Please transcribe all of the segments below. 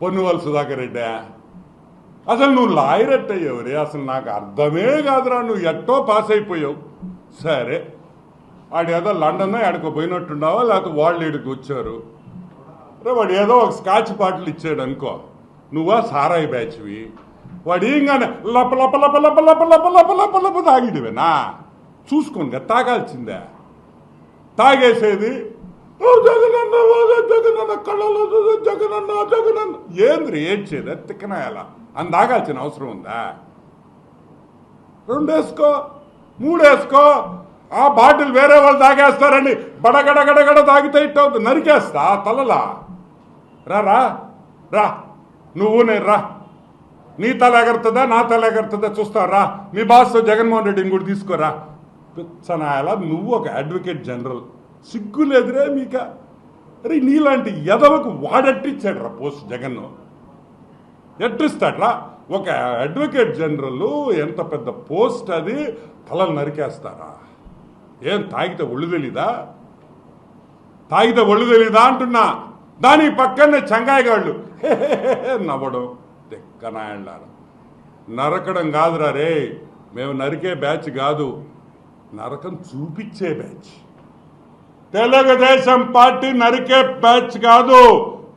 పొన్నువల్ సుధాకర్ రెడ్డి అసలు నువ్వు లాయర్ అయ్యావు అసలు నాకు అర్థమే కాదురా నువ్వు ఎట్టో పాస్ అయిపోయావు సరే వాడు ఏదో లండన్ ఎక్కడికో పోయినట్టున్నావా లేకపోతే వాళ్ళు ఇడికి వచ్చారు రే వాడు ఏదో ఒక స్కాచ్ బాటిల్ ఇచ్చాడు అనుకో నువ్వా సారాయి బ్యాచ్వి వాడు ఏంగానే లప లప లప లప లప లప లప లప లప తాగిడివేనా చూసుకోండి తాగాల్సిందే తాగేసేది జగనన్న జగనన్న కళ్ళలో జగనన్న జగనన్న. ఏంద్రి ఏడ్చేది తిక్కనాయాల అని తాగాల్సిన అవసరం ఉందా? రెండేసుకో మూడేసుకో. మూడు వేసుకో ఆ బాటిల్ వేరే వాళ్ళు తాగేస్తారండి బడగడగడగడ తాగితే ఇట్ట అవుతుంది. నరికేస్తా తలలా? రా రా రా. నువ్వు నేను రా. నీ తల ఎగరుతుందా నా తల ఎగరుతుందా? చూస్తావు రా. మీ బాస్ జగన్మోహన్ రెడ్డిని కూడా తీసుకోరా పిచ్చనాయాల నువ్వు ఒక అడ్వకేట్ జనరల్. సిగ్గు లేదురే మీక? అరే నీలాంటి ఎదవకు వాడట్టిచ్చాడు రా పోస్ట్ జగన్ ఎట్టిస్తాడ్రా? ఒక అడ్వకేట్ జనరల్ ఎంత పెద్ద పోస్ట్ అది తలలు నరికేస్తారా? ఏం తాగితే ఒళ్ళు తెలీదా? తాగితే ఒళ్ళు తెలీదా అంటున్నా? దాని పక్కనే చంగాయగాళ్ళు. నవ్వడం తెక్కనాయళ్ళారు నరకడం కాదురా రే మేము నరికే బ్యాచ్ కాదు. నరకం చూపించే బ్యాచ్. తెలుగుదేశం పార్టీ నరికే బ్యాచ్ కాదు.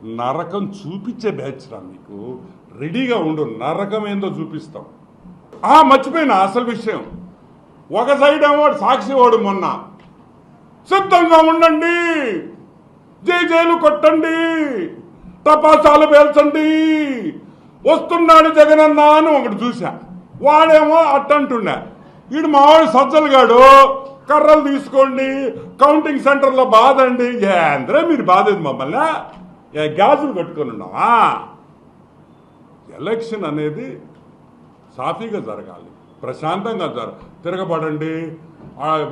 నరకం చూపించే బ్యాచ్ రా మీకు. రెడీగా ఉండు నరకం ఏందో చూపిస్తాం. ఆ మర్చిపోయిన అసలు విషయం. ఒక సైడ్ ఏమో సాక్షి వాడు మొన్న. సిద్ధంగా ఉండండి. జై జైలు కొట్టండి. టపాసాలు పేల్చండి. వస్తున్నాడు జగనన్న అని ఒకటి చూసా వాడేమో అట్టంటుండే. వీడు మావాడు సజ్జలుగాడు కర్రలు తీసుకోండి కౌంటింగ్ సెంటర్లో బాధండి ఏంద్రే మీరు బాధేది మమ్మల్ని? ఏ గ్యాసులు కట్టుకొని ఉన్నావా? ఎలక్షన్ అనేది సాఫీగా జరగాలి ప్రశాంతంగా జర తిరగబడండి.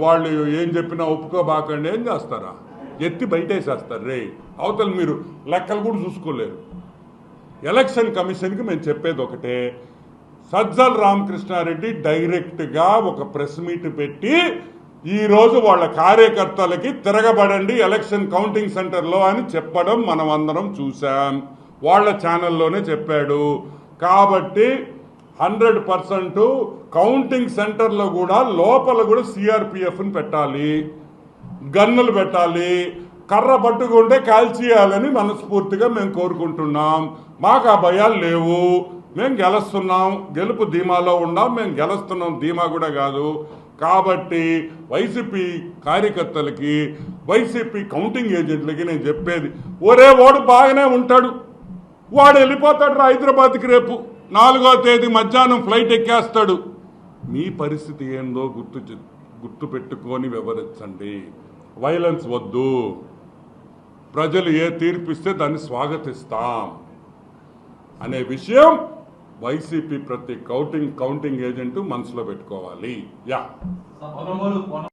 వాళ్ళు ఏం చెప్పినా ఒప్పుకోబాకండి. ఏం చేస్తారా? ఎత్తి బయటేసేస్తారు. రే అవతల మీరు లెక్కలు కూడా చూసుకోలేరు. ఎలక్షన్ కమిషన్కి మేము చెప్పేది ఒకటే సజ్జల రామకృష్ణారెడ్డి డైరెక్ట్గా ఒక ప్రెస్ మీట్ పెట్టి ఈరోజు వాళ్ళ కార్యకర్తలకి తిరగబడండి ఎలక్షన్ కౌంటింగ్ సెంటర్లో అని చెప్పడం మనం అందరం చూసాం వాళ్ళ ఛానల్లోనే చెప్పాడు. కాబట్టి హండ్రెడ్ పర్సెంట్ కౌంటింగ్ సెంటర్లో కూడా లోపల కూడా సిఆర్పిఎఫ్ని పెట్టాలి. గన్నులు పెట్టాలి. కర్ర పట్టుకుంటే కాల్చేయాలని మనస్ఫూర్తిగా మేము కోరుకుంటున్నాం. మాకు ఆ భయాలు లేవు. మేము గెలుస్తున్నాం. గెలుపు ధీమాలో ఉన్నాం. మేము గెలుస్తున్నాం. ధీమా కూడా కాదు. కాబట్టి వైసీపీ కార్యకర్తలకి వైసీపీ కౌంటింగ్ ఏజెంట్లకి నేను చెప్పేది ఒరే వాడు బాగానే ఉంటాడు. వాడు వెళ్ళిపోతాడు రా హైదరాబాద్కి రేపు. నాలుగో తేదీ మధ్యాహ్నం ఫ్లైట్ ఎక్కేస్తాడు. మీ పరిస్థితి ఏందో గుర్తు చే- గుర్తు పెట్టుకొని వివరించండి. వైలెన్స్ వద్దు. ప్రజలు ఏ తీర్పిస్తే దాన్ని స్వాగతిస్తాం. అనే విషయం వైసీపీ ప్రతి కౌంటింగ్ కౌంటింగ్ ఏజెంట్ మనసులో పెట్టుకోవాలి. యా.